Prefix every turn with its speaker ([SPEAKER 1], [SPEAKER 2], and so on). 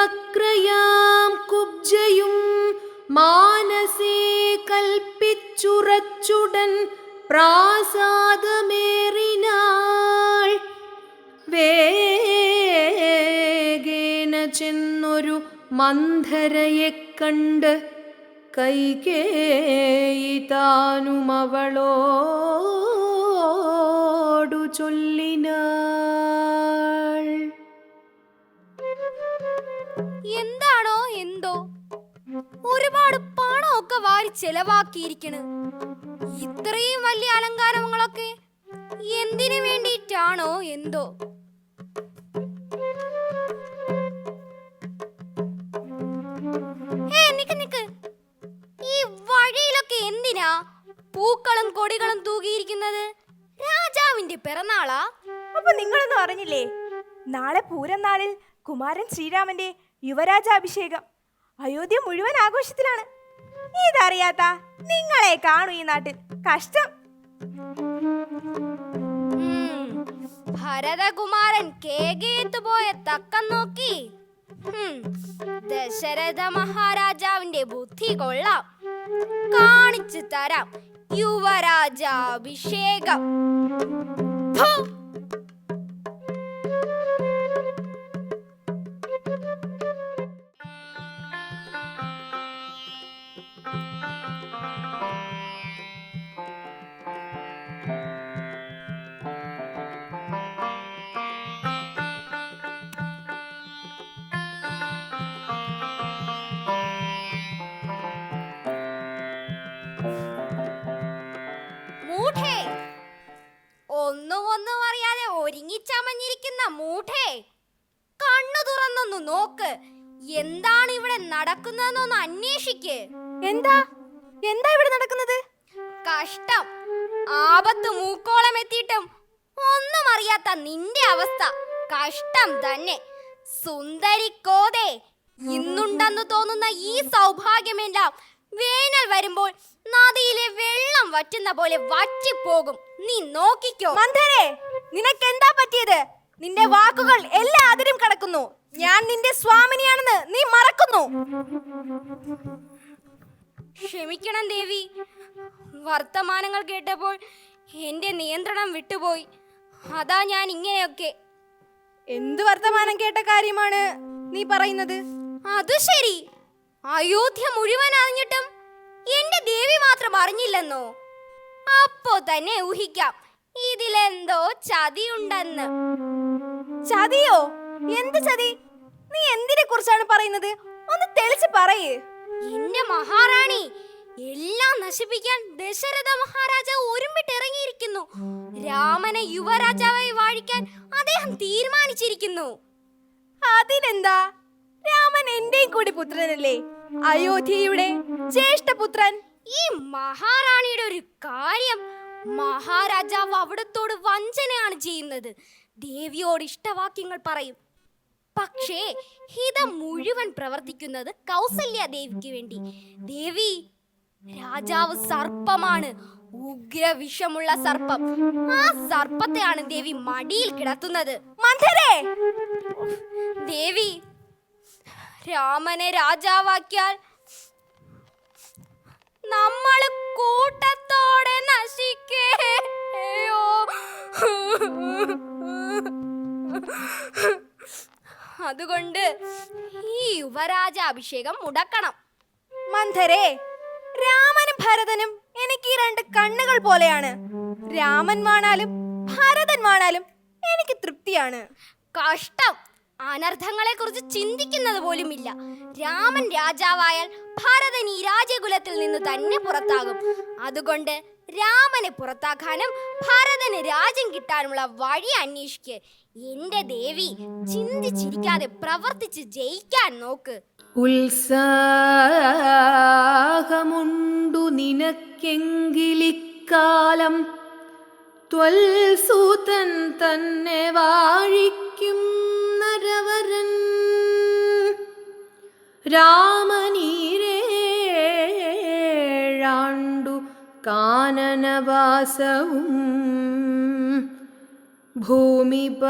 [SPEAKER 1] വക്രയാം കുബ്ജയും മാനസേ കൽപ്പിച്ചുറച്ചുടൻ പ്രാസാദമേറിനാൾ. വേഗേന ചെന്നൊരു മന്ധരയെ കണ്ട് കൈകേയി താനും ചൊല്ലിനാൾ
[SPEAKER 2] എന്താണോ എന്തോ? ഒരുപാട് പണമൊക്കെ വാരി ചെലവാക്കിയിരിക്കണ്. ഇത്രയും വലിയ അലങ്കാരങ്ങളൊക്കെ എന്തിനു വേണ്ടിയിട്ടാണോ എന്തോ? ഈ വഴിയിലൊക്കെ എന്തിനാ പൂക്കളും കൊടികളും തൂകിയിരിക്കുന്നത്? രാജാവിന്റെ പിറന്നാളാ?
[SPEAKER 3] അപ്പൊ നിങ്ങളൊന്നും അറിഞ്ഞില്ലേ? നാളെ പൂരം നാളിൽ കുമാരൻ ശ്രീരാമന്റെ യുവരാജാഭിഷേകം അയോധ്യ മുഴുവൻ ആഘോഷത്തിലാണ് ഇതറിയാത്ത നിങ്ങളെ കാണൂ ഈ നാട്ടിൽ കഷ്ടം.
[SPEAKER 2] ഭരതകുമാരൻ കേകേത്തു പോയ തക്കം നോക്കി. ദശരഥ മഹാരാജാവിന്റെ ബുദ്ധി കൊള്ളാം കാണിച്ചു തരാം യുവരാജാഭിഷേകം ഒരുങ്ങിച്ചമഞ്ഞിരിക്കുന്ന മൂഢേ കണ്ണു തുറന്നൊന്നു നോക്ക്. എന്താണ് ഇവിടെ നടക്കുന്നതെന്നൊന്ന് അന്വേഷിക്ക്.
[SPEAKER 3] എന്താ? എന്താ ഇവിടെ നടക്കുന്നത്?
[SPEAKER 2] കഷ്ടം. ആപത്ത് മൂക്കോളം എത്തിയിട്ടും ഒന്നും അറിയാത്ത നിന്റെ അവസ്ഥ. കഷ്ടം തന്നെ. സുന്ദരി കോതെ ഇന്നുണ്ടെന്ന് തോന്നുന്ന ഈ സൗഭാഗ്യമെല്ലാം വേനൽ വരുമ്പോൾ നദിയിലെ വെള്ളം വറ്റുന്ന പോലെ വറ്റിപ്പോകും. നീ നോക്കിക്കോ.
[SPEAKER 3] മന്ധരെ നിനക്ക് എന്താ പറ്റിയത്? നിന്റെ വാക്കുകൾ എല്ലാ അതിരും കടക്കുന്നു. ഞാൻ നിന്റെ സ്വാമിനിയാണെന്ന് നീ മറക്കുന്നു.
[SPEAKER 2] ക്ഷമിക്കണം ദേവി. വർത്തമാനങ്ങൾ കേട്ടപ്പോൾ എന്റെ നിയന്ത്രണം വിട്ടുപോയി. അതാ ഞാൻ ഇങ്ങനെയൊക്കെ.
[SPEAKER 3] എന്ത് വർത്തമാനം കേട്ട കാര്യമാണ് നീ പറയുന്നത്?
[SPEAKER 2] അത് ശരി. അയോധ്യ മുഴുവൻ അറിഞ്ഞിട്ടും എന്റെ ദേവി മാത്രം അറിഞ്ഞില്ലെന്നോ? അപ്പോ തന്നെ ഊഹിക്കാം. ഇതിലെന്തോ ചതിയുണ്ടെന്ന്.
[SPEAKER 3] ചതിയോ? എന്ത് ചതി? നീ എന്തിനെ കുറിച്ചാണ് പറയുന്നത്? ഒന്ന് തെളിച്ച് പറയേ.
[SPEAKER 2] എന്റെ മഹാറാണി എല്ലാം നശിപ്പിക്കാൻ ദശരഥ മഹാരാജാവ് ഒരുമ്പിട്ടിറങ്ങിയിരിക്കുന്നു. രാമനെ യുവരാജാവായി വാഴിക്കാൻ അദ്ദേഹം തീരുമാനിച്ചിരിക്കുന്നു.
[SPEAKER 3] അതിനെന്താ രാമൻ എന്റെയും കൂടി പുത്രനല്ലേ? അയോധ്യയുടെ ജ്യേഷ്ഠപുത്രൻ
[SPEAKER 2] ഈ മഹാറാണിയുടെ ഒരു കാര്യം മഹാരാജാവ് അവിടത്തോട് വഞ്ചനയാണ് ചെയ്യുന്നത്. ദേവിയോട് ഇഷ്ടവാക്യങ്ങൾ പറയും. പക്ഷേ ഹിതം മുഴുവൻ പ്രവർത്തിക്കുന്നത് കൗസല്യ ദേവിക്ക് വേണ്ടി. ദേവി രാജാവ് സർപ്പമാണ്. ഉഗ്രവിഷമുള്ള സർപ്പം. ആ സർപ്പത്തെയാണ് ദേവി മടിയിൽ കിടത്തുന്നത്.
[SPEAKER 3] മന്ദരേ
[SPEAKER 2] ദേവി രാമനെ രാജാവാക്കിയാൽ നമ്മൾ കൂട്ടത്തോടെ നശിക്കേ. നശിക്കേയോ അതുകൊണ്ട് ഈ യുവരാജ അഭിഷേകം മുടക്കണം.
[SPEAKER 3] മന്ധരേ രാമനും ഭരതനും എനിക്ക് ഈ രണ്ട് കണ്ണുകൾ പോലെയാണ്. രാമൻ വാണാലും ഭരതൻ വാണാലും എനിക്ക് തൃപ്തിയാണ്.
[SPEAKER 2] കഷ്ടം. അനർത്ഥങ്ങളെ കുറിച്ച് ചിന്തിക്കുന്നത് പോലുമില്ല. രാമൻ രാജാവായാൽ ഭരതൻ ഈ രാജകുലത്തിൽ നിന്ന് തന്നെ പുറത്താകും. അതുകൊണ്ട് രാമനെ പുറത്താക്കാനും ഭരതന് രാജ്യം കിട്ടാനുള്ള വഴി അന്വേഷിക്ക്. എന്റെ ദേവി ചിന്തിച്ചിരിക്കാതെ പ്രവർത്തിച്ച് ജയിക്കാൻ നോക്ക്.
[SPEAKER 1] ഉത്സാഹമുണ്ടു നിനക്കെങ്കിലിക്കാലം ത്വൽസൂതൻ തന്നെ വാഴിക്കും രാമനീരേഴാണ്ടു കാനനവാസവും ഭൂമിപാലാജ്ഞയാ